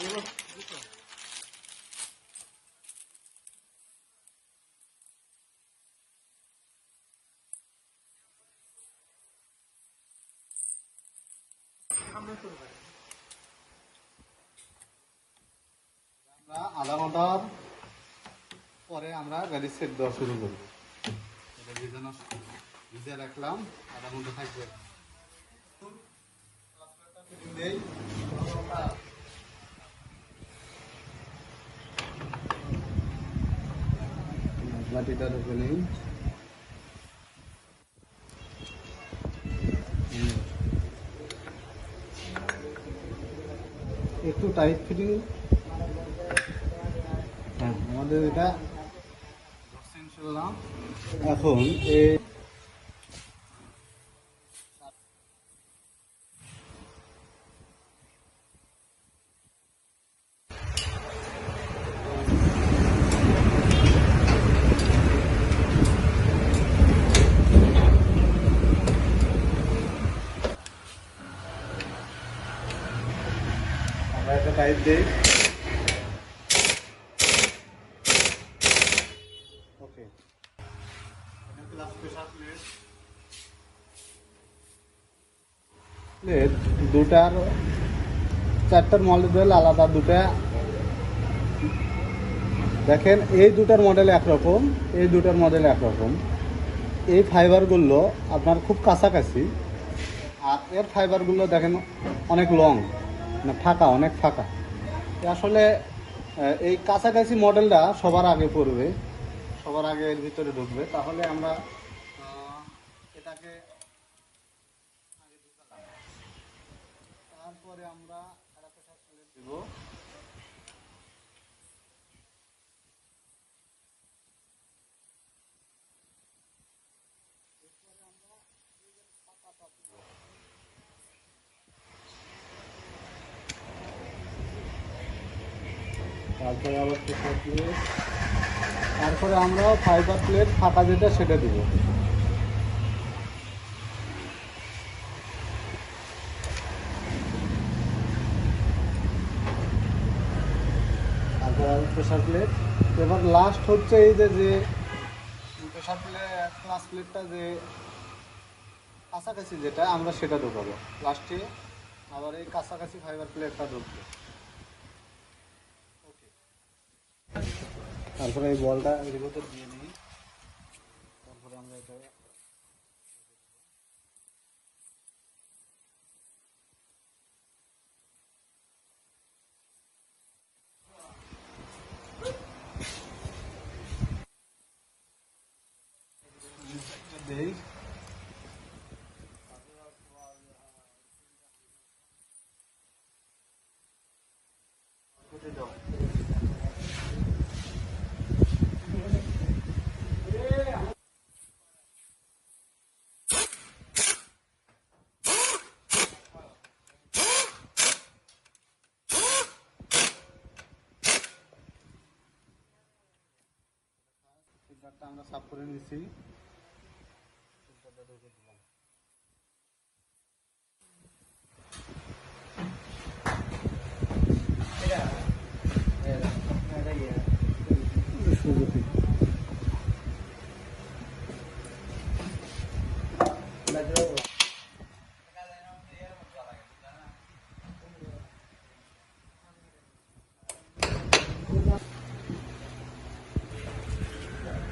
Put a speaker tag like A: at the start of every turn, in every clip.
A: আমরা আধা ঘণ্টার পরে আমরা গাড়ি সেট দেওয়া শুরু করব এটা ভিজানো ভিজে রাখলাম, আধা ঘণ্টা থাকবে দেই। বাটিটা ঢুকে নেই একটু টাইট ফিটিং হ্যাঁ। আমাদের এটা এখন এই একটা ওকে প্লেট দুটার, চারটার মডেল আলাদা, দুটা। দেখেন, এই দুটার মডেল একরকম, এই দুটার মডেল একরকম। এই ফাইবারগুলো আপনার খুব কাছাকাছি। আর এর ফাইবারগুলো দেখেন, অনেক লং মানে ফাঁকা, অনেক ফাঁকা। আসলে এই কাছাকাছি মডেলটা সবার আগে পড়বে, সবার আগে এর ভিতরে ঢুকবে। তাহলে আমরা এটাকে তারপরে আমরা তারপরে আবার তারপরে আমরা ফাইবার প্লেট ফাঁকা যেটা সেটা দিব। তারপরে প্রেসার প্লেট এবার লাস্ট হচ্ছে এই যে যে প্রেসার প্লেট ক্লাস প্লেটটা যে কাছাকাছি যেটা, আমরা সেটা ঢোকাবো। লাস্টে আবার এই কাছাকাছি ফাইবার প্লেটটা ঢুকবে। তারপরে এই বলটা এর ভিতর দিয়ে নিই। তারপরে আমরা এটা আমরা সাফ করে নিছি দিলাম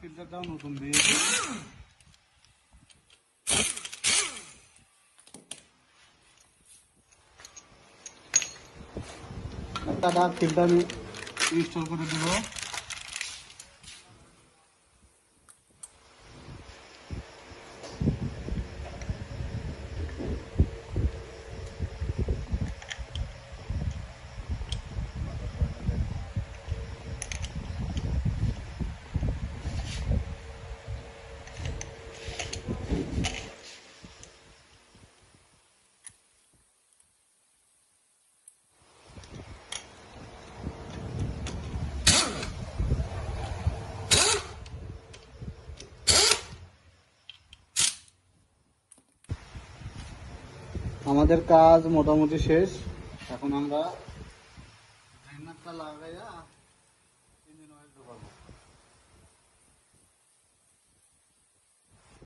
A: filter down ఉంటుంది డాక్ ఫిల్టర్ ఇన్స్టాల్ కూడా আমাদের কাজ মোটামুটি শেষ। এখন আমরা লাগাইয়া